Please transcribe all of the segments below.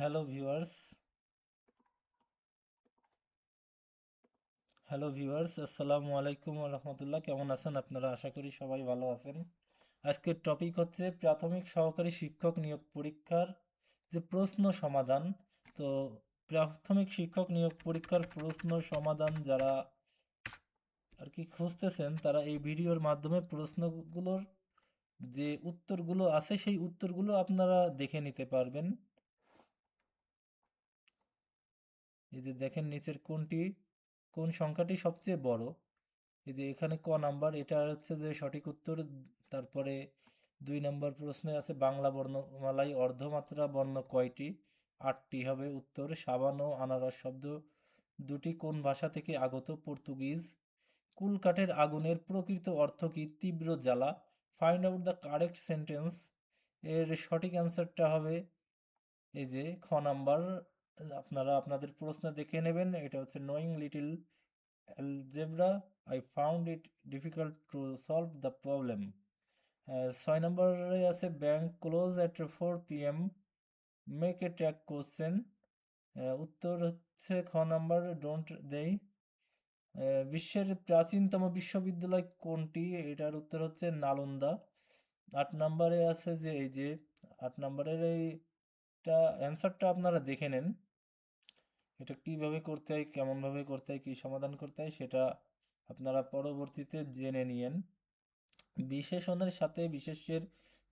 Hello viewers. Hello viewers, আসসালামু আলাইকুম রহমতুল্লাহ। কেমন আছেন আপনারা? আশা করি সবাই ভালো আছেন। আজকের টপিক হচ্ছে প্রাথমিক সহকারী শিক্ষক নিয়োগ পরীক্ষার যে প্রশ্ন সমাধান। তো প্রাথমিক শিক্ষক নিয়োগ পরীক্ষার প্রশ্ন সমাধান যারা আর কি খুঁজতেছেন, তারা এই ভিডিওর মাধ্যমে প্রশ্নগুলোর যে উত্তরগুলো আছে, সেই উত্তরগুলো আপনারা দেখে নিতে পারবেন। এই যে দেখেন নিচের কোনটি, কোন সংখ্যাটি সবচেয়ে বড়? এই যে এখানে ক নাম্বার, এটা হচ্ছে যে সঠিক উত্তর। তারপরে দুই নম্বর প্রশ্নে আছে বাংলা বর্ণমালায় অর্ধমাত্রা বর্ণ কয়টি? আটটি হবে উত্তর, সাবান ও আনারস শব্দ দুটি কোন ভাষা থেকে আগত? পর্তুগিজ। কুলকাঠের আগুনের প্রকৃত অর্থ কি? তীব্র জ্বালা। Find out the correct sentence এর সঠিক অ্যান্সারটা হবে এই যে খ নাম্বার আপনারা আপনাদের প্রশ্ন দেখে নেবেন। এটা হচ্ছে knowing little algebra I found it difficult to solve the problem ছয় নম্বরে আছে bank close at four P M make a tag question উত্তর হচ্ছে খ নাম্বার ডোন্ট দেই বিশ্বের প্রাচীনতম বিশ্ববিদ্যালয় কোনটি? এটার উত্তর হচ্ছে নালন্দা। আট নম্বরে আছে যে, এই যে, আট নম্বরের এইটা অ্যান্সারটা আপনারা দেখে নেন। এটা কীভাবে করতে হয়, কেমনভাবে করতে হয়, কী সমাধান করতে হয়, সেটা আপনারা পরবর্তীতে জেনে নিয়েন। বিশেষণের সাথে বিশেষ্যের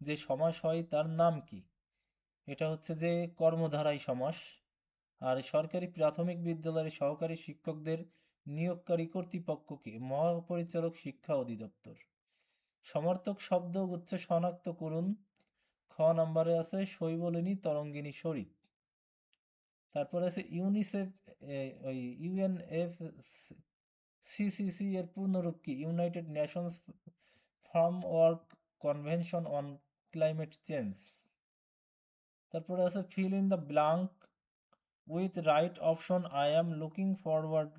যে সমাস হয়, তার নাম কি? এটা হচ্ছে যে কর্মধারায় সমাস। আর সরকারি প্রাথমিক বিদ্যালয়ের সহকারী শিক্ষকদের নিয়োগকারী কর্তৃপক্ষকে মহাপরিচালক শিক্ষা অধিদপ্তর। সমর্থক শব্দ উচ্চ শনাক্ত করুন। খ নম্বরে আছে শৈবলিনী তরঙ্গিনী শরীর তারপরে আছে ইউনিসেফ ওই ইউএনএফ সিসিসি এর পূর্ণরূপ কি? United Nations framework convention on climate change তারপরে আছে fill in the blank with right option I am looking forward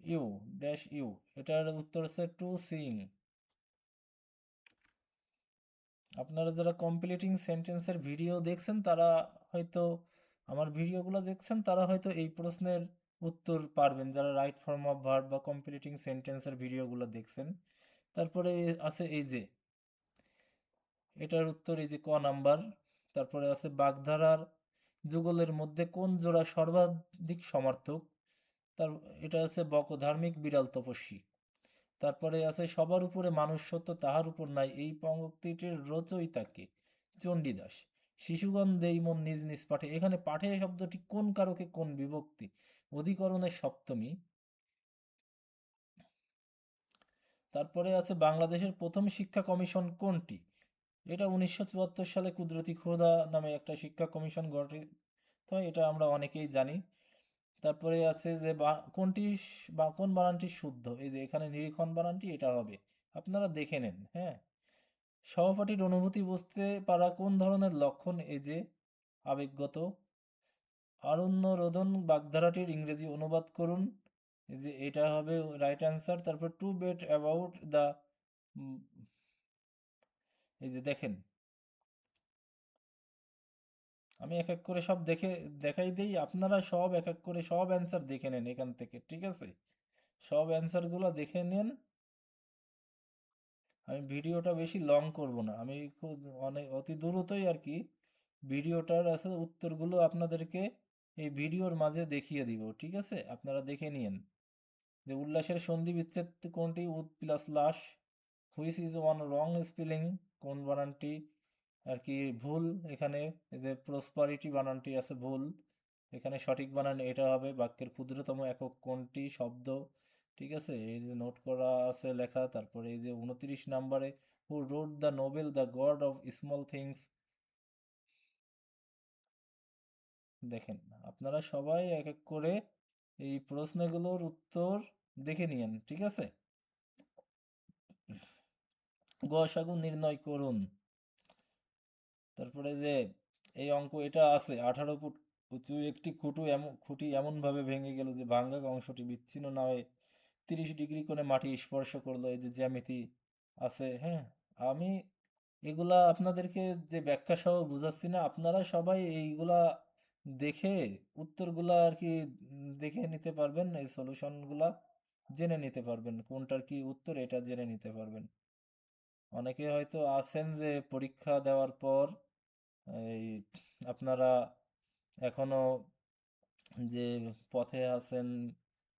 you dash you এটার উত্তর হচ্ছে টু সিং আপনারা যারা কমপ্লিটিং সেন্টেন্সের ভিডিও দেখছেন, তারা হয়তো আমার ভিডিওগুলো দেখছেন, তারা হয়তো এই প্রশ্নের উত্তর পারবেন। যারা রাইট ফর্ম অফ ভার্ব বা কমপ্লিটিং সেন্টেন্সের ভিডিওগুলো দেখছেন, তারপরে আছে এই যে, এটার উত্তর এই যে ক নাম্বার, তারপরে আছে বাগধারার যুগলের মধ্যে কোন জোড়া সর্বাধিক সমর্থক? তার, এটা আছে বক ধার্মিক বিড়াল তপস্বী। তারপরে আছে সবার উপরে মানুষ সত্য তাহার উপর নাই। এই পঙ্ক্তিটির রচয়িতাকে চণ্ডীদাস। শিশুগণ মন নিজ নিজ পাঠে, এখানে পাঠে শব্দটি কোন কারকে কোন বিভক্তি? অধিকরণের সপ্তমী। তারপরে আছে বাংলাদেশের প্রথম শিক্ষা কমিশন কোনটি? এটা উনিশশো চুয়াত্তর সালে কুদরতি খোদা নামে একটা শিক্ষা কমিশন গঠিত এটা আমরা অনেকেই জানি। তারপরে আছে যে কোনটি বা, কোন বানানটি শুদ্ধ? এই যে এখানে নিরীক্ষণ বানানটি, এটা হবে। আপনারা দেখে নেন হ্যাঁ? সহপাঠীর অনুভূতি বুঝতে পারা কোন ধরনের লক্ষণ? এই যে, আবেগগত। আরণ্য রোদন বাগধারাটির ইংরেজি অনুবাদ করুন। যে, এটা হবে রাইট অ্যান্সার তারপর টু বেট অ্যাবাউট দ্য এই যে, দেখেন। আমি এক এক করে সব দেখে, দেখাই দিই, আপনারা সব এক এক করে সব অ্যান্সার দেখে নেন এখান থেকে, ঠিক আছে? সব অ্যান্সারগুলো দেখে নেন। আমি ভিডিওটা বেশি লং করব না। আমি খুব অনেক অতি দ্রুতই আর কি ভিডিওটার আছে উত্তরগুলো আপনাদেরকে এই ভিডিওর মাঝে দেখিয়ে দিব, ঠিক আছে? আপনারা দেখে নিন যে উল্লাসের সন্ধি বিচ্ছেদ কোনটি? উদ প্লাস লাশ which is one wrong spelling? কোন বানানটি? আর কি ভুল। এখানে যে প্রসপারিটি বানানটি আছে ভুল। এখানে সঠিক বানান এটা হবে। বাক্যের ক্ষুদ্রতম একক কোনটি? শব্দ। ঠিক আছে? এই যে নোট করা আছে লেখা, তারপরে এই যে উনত্রিশ নাম্বারে who wrote the novel the God of Small Things দেখেন, আপনারা সবাই এক এক করে এই প্রশ্নগুলোর উত্তর দেখে নিয়েন, ঠিক আছে? গসাগু নির্ণয় করুন। তারপরে যে এই অঙ্ক এটা আছে, আঠারো ফুট উঁচু একটি খুঁটু এমন, খুঁটি এমনভাবে ভেঙে গেল যে ভাঙ্গা অংশটি বিচ্ছিন্ন না হয়ে তিরিশ ডিগ্রি কোণে মাটি স্পর্শ করল, এই যে জ্যামিতি আছে হ্যাঁ? আমি এগুলা আপনাদেরকে যে ব্যাখ্যা সহ বুঝাচ্ছি না, আপনারা সবাই এইগুলা দেখে উত্তরগুলা আর কি দেখে নিতে পারবেন, এই সলিউশনগুলা জেনে নিতে পারবেন, কোনটার কি উত্তর এটা জেনে নিতে পারবেন। অনেকে হয়তো আছেন যে পরীক্ষা দেওয়ার পর, এই আপনারা এখনও যে পথে আছেন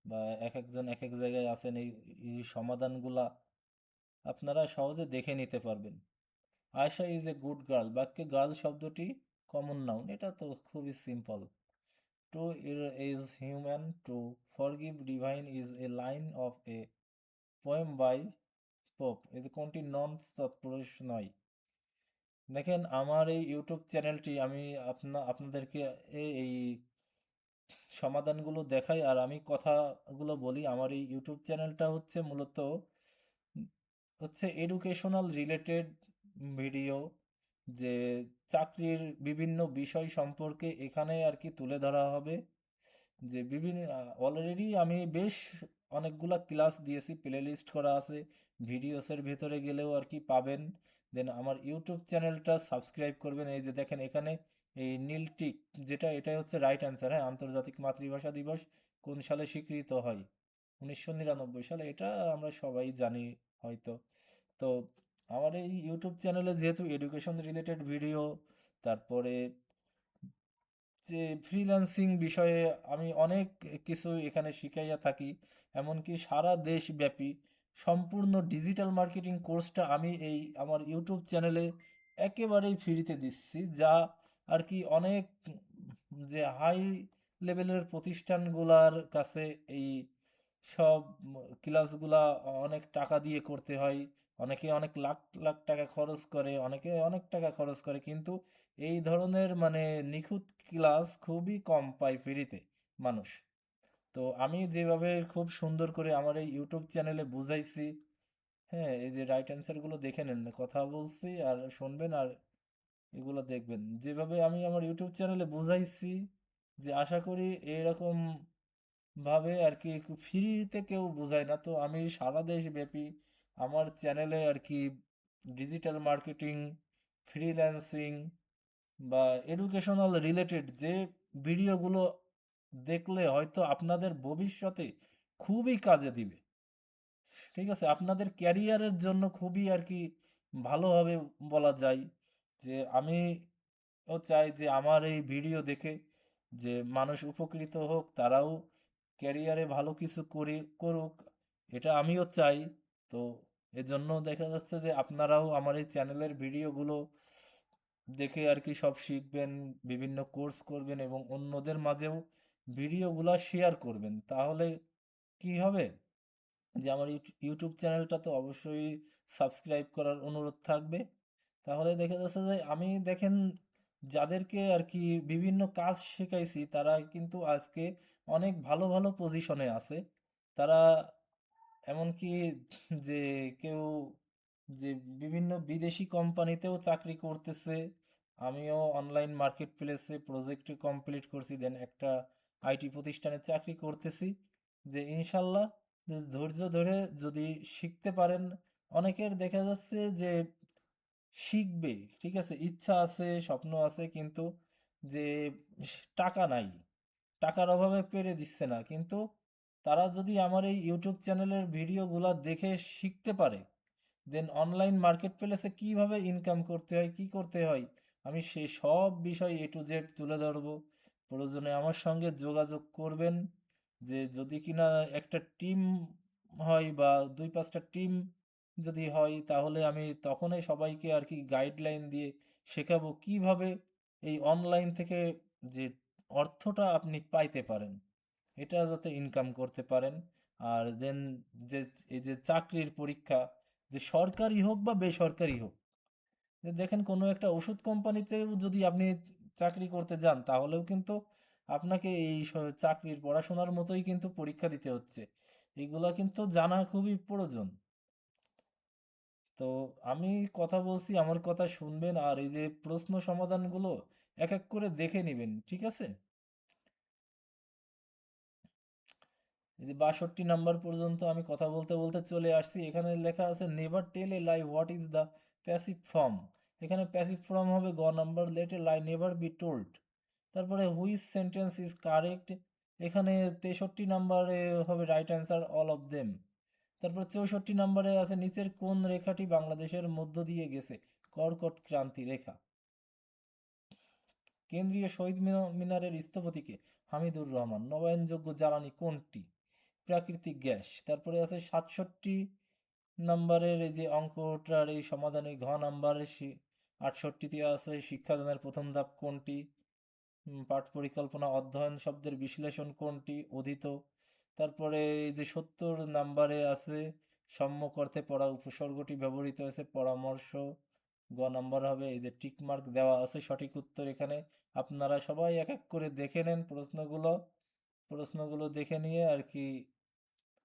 বা এক একজন এক এক জায়গায় আছেন, এই এই সমাধানগুলা আপনারা সহজে দেখে নিতে পারবেন। Ayesha is a good girl. বাক্যে গার্ল শব্দটি কমন নাউন। এটা তো খুবই simple. To is human, to forgive divine is a line of a poem by Pope. এই কোনটি নন তৎপুরুষ নয়। দেখেন, আমার এই ইউটিউব চ্যানেলটি আমি আপনা, আপনাদেরকে এই সমাধানগুলো দেখাই। আর আমি কথাগুলো বলি, আমার এই ইউটিউব চ্যানেলটা হচ্ছে মূলত হচ্ছে এডুকেশনাল রিলেটেড ভিডিও যে চাকরির বিভিন্ন বিষয় সম্পর্কে এখানে আর কি তুলে ধরা হবে। যে বিভিন্ন অলরেডি আমি বেশ অনেকগুলা ক্লাস দিয়েছি প্লে লিস্ট করা আছে ভিডিওসের ভেতরে গেলেও আর কি পাবেন। দেন আমার ইউটিউব চ্যানেলটা সাবস্ক্রাইব করবেন। এই যে দেখেন এখানে এই নীলটিক যেটা, এটাই হচ্ছে রাইট অ্যান্সার হ্যাঁ? আন্তর্জাতিক মাতৃভাষা দিবস কোন সালে স্বীকৃত হয়? উনিশশো নিরানব্বই সালে, এটা আমরা সবাই জানি হয়তো। তো আমার এই ইউটিউব চ্যানেলে যেহেতু এডুকেশন রিলেটেড ভিডিও তারপরে যে ফ্রিল্যান্সিং বিষয়ে আমি অনেক কিছু এখানে শিখাইয়া থাকি, এমনকি সারা দেশব্যাপী সম্পূর্ণ ডিজিটাল মার্কেটিং কোর্সটা আমি এই আমার ইউটিউব চ্যানেলে একেবারেই ফ্রিতে দিচ্ছি, যা আর কি অনেক যে হাই লেভেলের প্রতিষ্ঠানগুলার কাছে এই সব ক্লাসগুলা অনেক টাকা দিয়ে করতে হয়। অনেকে অনেক লাখ লাখ টাকা খরচ করে, অনেকে অনেক টাকা খরচ করে, কিন্তু এই ধরনের মানে নিখুঁত ক্লাস খুবই কম পায় ফ্রিতে মানুষ। তো আমি যেভাবে খুব সুন্দর করে আমার এই ইউটিউব চ্যানেলে বুঝাইছি হ্যাঁ এই যে রাইট অ্যান্সারগুলো দেখে নেন, কথা বলছি আর শুনবেন আর এগুলো দেখবেন। যেভাবে আমি আমার ইউটিউব চ্যানেলে বুঝাইছি যে আশা করি এরকম ভাবে আর কি ফ্রিতে কেউ বোঝায় না। তো আমি সারা দেশব্যাপী আমার চ্যানেলে আর কি ডিজিটাল মার্কেটিং ফ্রিল্যান্সিং বা এডুকেশনাল রিলেটেড যে ভিডিওগুলো দেখলে হয়তো আপনাদের ভবিষ্যতে খুবই কাজে দিবে। ঠিক আছে? আপনাদের ক্যারিয়ারের জন্য খুবই আর কি ভালো হবে বলা যায়। যে আমি ও চাই যে আমার এই ভিডিও দেখে যে মানুষ উপকৃত হোক, তারাও ক্যারিয়ারে ভালো কিছু করে, করুক, এটা আমিও চাই। তো এজন্য দেখা যাচ্ছে যে আপনারাও আমার এই চ্যানেলের ভিডিওগুলো দেখে আর কি সব শিখবেন, বিভিন্ন কোর্স করবেন এবং অন্যদের মাঝেও ভিডিওগুলো শেয়ার করবেন। তাহলে কি হবে? যে আমার ইউটি- ইউটিউব চ্যানেলটা তো অবশ্যই সাবস্ক্রাইব করার অনুরোধ থাকবে। তাহলে দেখা যাচ্ছে যে আমি দেখেন যাদেরকে আর কি বিভিন্ন কাজ শেখাইছি, তারা কিন্তু আজকে অনেক ভালো ভালো পজিশনে আছে। তারা এমনকি যে কেউ যে বিভিন্ন বিদেশি কোম্পানিতেও চাকরি করতেছে। আমিও অনলাইন মার্কেট প্লেসে প্রজেক্ট কমপ্লিট করছি দেন একটা আইটি প্রতিষ্ঠানে চাকরি করতেছি। যে ইনশাল্লাহ ধৈর্য ধরে যদি শিখতে পারেন, অনেকের দেখা যাচ্ছে যে শিখবে, ঠিক আছে? ইচ্ছা আছে, স্বপ্ন আছে, কিন্তু যে টাকা নাই। টাকার অভাবে পেরে দিচ্ছে না। কিন্তু তারা যদি আমার এই ইউটিউব চ্যানেলের ভিডিওগুলো দেখে শিখতে পারে দেন অনলাইন মার্কেট প্লেসে কীভাবে ইনকাম করতে হয়, কি করতে হয়, আমি সে সব বিষয় এ টু জেড তুলে ধরবো। প্রয়োজনে আমার সঙ্গে যোগাযোগ করবেন, যে যদি কিনা একটা টিম হয় বা দুই পাঁচটা টিম যদি হয় তাহলে আমি তখনই সবাইকে আর কি গাইডলাইন দিয়ে শেখাবো কীভাবে এই অনলাইন থেকে যে অর্থটা আপনি পাইতে পারেন, এটা যাতে ইনকাম করতে পারেন। আর দেন যে, এই যে চাকরির পরীক্ষা, যে সরকারি হোক বা বেসরকারি হোক দেখেন কোনো একটা ওষুধ কোম্পানিতেও যদি আপনি চাকরি করতে যান, তাহলেও কিন্তু আপনাকে এই চাকরির পড়াশোনার মতোই কিন্তু পরীক্ষা দিতে হচ্ছে। এগুলা কিন্তু জানা খুবই প্রয়োজন। তো আমি কথা বলছি, আমার কথা শুনবেন আর এই যে প্রশ্ন সমাধানগুলো এক এক করে দেখে নেবেন, ঠিক আছে? এই যে বাষট্টি নাম্বার পর্যন্ত আমি কথা বলতে বলতে চলে আসছি। এখানে লেখা আছে never tell a lie what is the passive form এখানে প্যাসিভ ফর্ম হবে গ number let a lie never be told তারপরে হুইচ সেন্টেন্স ইজ কারেক্ট এখানে তেষট্টি নাম্বারে হবে right answer all of them তারপর চৌষট্টি নম্বরে আছে, নিচের কোন রেখাটি বাংলাদেশের মধ্য দিয়ে গেছে? কর্কট ক্রান্তি রেখা। কেন্দ্রীয় শহীদ মিনারের স্থপতিকে হামিদুর রহমান, নবায়নযোগ্য জ্বালানি কোনটি? প্রাকৃতিক গ্যাস। তারপরে আছে সাতষট্টি নম্বরের এই যে অঙ্কটার এই সমাধানে ঘ নাম্বারে আটষট্টিতে আছে, শিক্ষাদানের প্রথম ধাপ কোনটি? পাঠ পরিকল্পনা, অধ্যয়ন শব্দের বিশ্লেষণ কোনটি? অধীত তারপরে এই যে সত্তর নাম্বারে আছে সম্যক অর্থে পড়া উপসর্গটি ব্যবহৃত হয়েছে, পরামর্শ গ নাম্বার হবে, এই যে টিক মার্ক দেওয়া আছে সঠিক উত্তর এখানে। আপনারা সবাই এক এক করে দেখে নেন প্রশ্নগুলো। প্রশ্নগুলো দেখে নিয়ে আর কি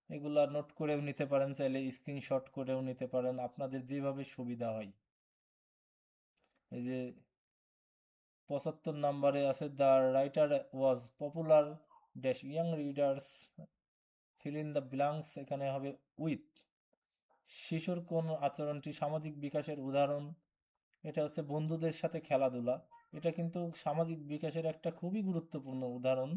এগুলা নোট করেও নিতে পারেন, চাইলে স্ক্রিনশট করেও নিতে পারেন, আপনাদের যেভাবে সুবিধা হয়। এই যে পঁচাত্তর নাম্বারে আছে, the writer was popular dash young readers fill in the blanks এখানে হবে উইথ শিশুর কোন আচরণটি সামাজিক বিকাশের উদাহরণ? এটা হচ্ছে বন্ধুদের সাথে খেলাধুলা। এটা কিন্তু সামাজিক বিকাশের একটা খুবই গুরুত্বপূর্ণ উদাহরণ।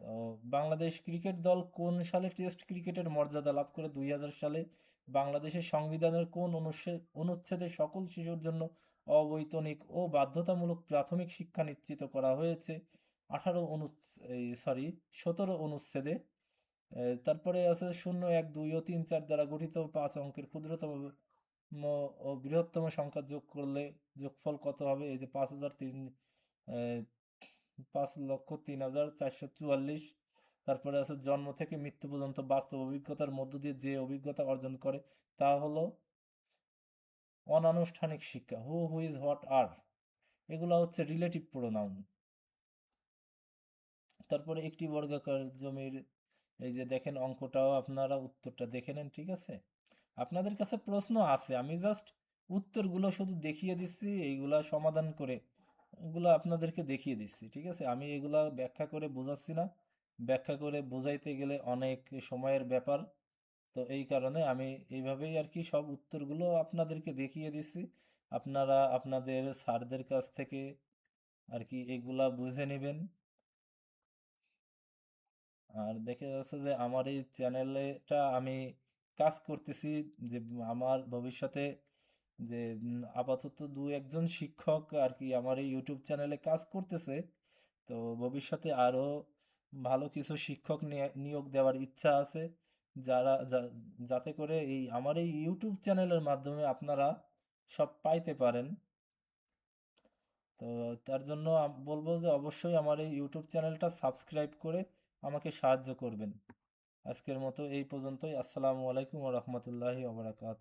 তো বাংলাদেশ ক্রিকেট দল কোন সালে টেস্ট ক্রিকেটের মর্যাদা লাভ করে? দুই হাজার সালে বাংলাদেশের সংবিধানের কোন অনুচ্ছেদ অনুচ্ছেদে সকল শিশুর জন্য অবৈতনিক ও বাধ্যতামূলক প্রাথমিক শিক্ষা নিশ্চিত করা হয়েছে? আঠারো অনুচ্ছেদ সরি সতেরো অনুচ্ছেদে তারপরে আছে শূন্য এক দুই ও তিন চার দ্বারা গঠিত পাঁচ অঙ্কের ক্ষুদ্রতম ও বৃহত্তম সংখ্যা যোগ করলে যোগফল কত হবে? এই যে পাঁচ হাজার তিন পাঁচ লক্ষ তিন হাজার চারশো চুয়াল্লিশ। তারপরে আছে জন্ম থেকে মৃত্যু পর্যন্ত বাস্তব অভিজ্ঞতার মধ্য দিয়ে যে অভিজ্ঞতা অর্জন করে তা হলো অনানুষ্ঠানিক শিক্ষা হু হু ইজ হোয়াট আর এগুলো হচ্ছে রিলেটিভ প্রোনাউন তারপরে একটি বর্গাকার জমির এই যে দেখেন অঙ্কটাও আপনারা উত্তরটা দেখে নেন, ঠিক আছে? আপনাদের কাছে প্রশ্ন আছে, আমি জাস্ট উত্তরগুলো শুধু দেখিয়ে দিচ্ছি, এইগুলা সমাধান করে এগুলো আপনাদেরকে দেখিয়ে দিচ্ছি, ঠিক আছে? আমি এগুলা ব্যাখ্যা করে বোঝাচ্ছি না। ব্যাখ্যা করে বোঝাইতে গেলে অনেক সময়ের ব্যাপার। তো এই কারণে আমি এইভাবেই আর কি সব উত্তরগুলো আপনাদেরকে দেখিয়ে দিচ্ছি। আপনারা আপনাদের স্যারদের কাছ থেকে আর কি এগুলা বুঝে নেবেন। আর দেখা যাচ্ছে যে আমার এই চ্যানেলেটা আমি কাজ করতেছি যে আমার ভবিষ্যতে যে আপাতত দু একজন শিক্ষক আর কি আমার এই ইউটিউব চ্যানেলে কাজ করতেছে। তো ভবিষ্যতে আরও ভালো কিছু শিক্ষক নিয়োগ দেওয়ার ইচ্ছা আছে। যারা যাতে করে এই আমার এই ইউটিউব চ্যানেলের মাধ্যমে আপনারা সব পাইতে পারেন। তো তার জন্য বলব যে অবশ্যই আমার এই ইউটিউব চ্যানেলটা সাবস্ক্রাইব করে আমাকে সাহায্য করবেন। আজকের মতো এই পর্যন্তই। আসসালামু আলাইকুম ওয়া ওবরাকাত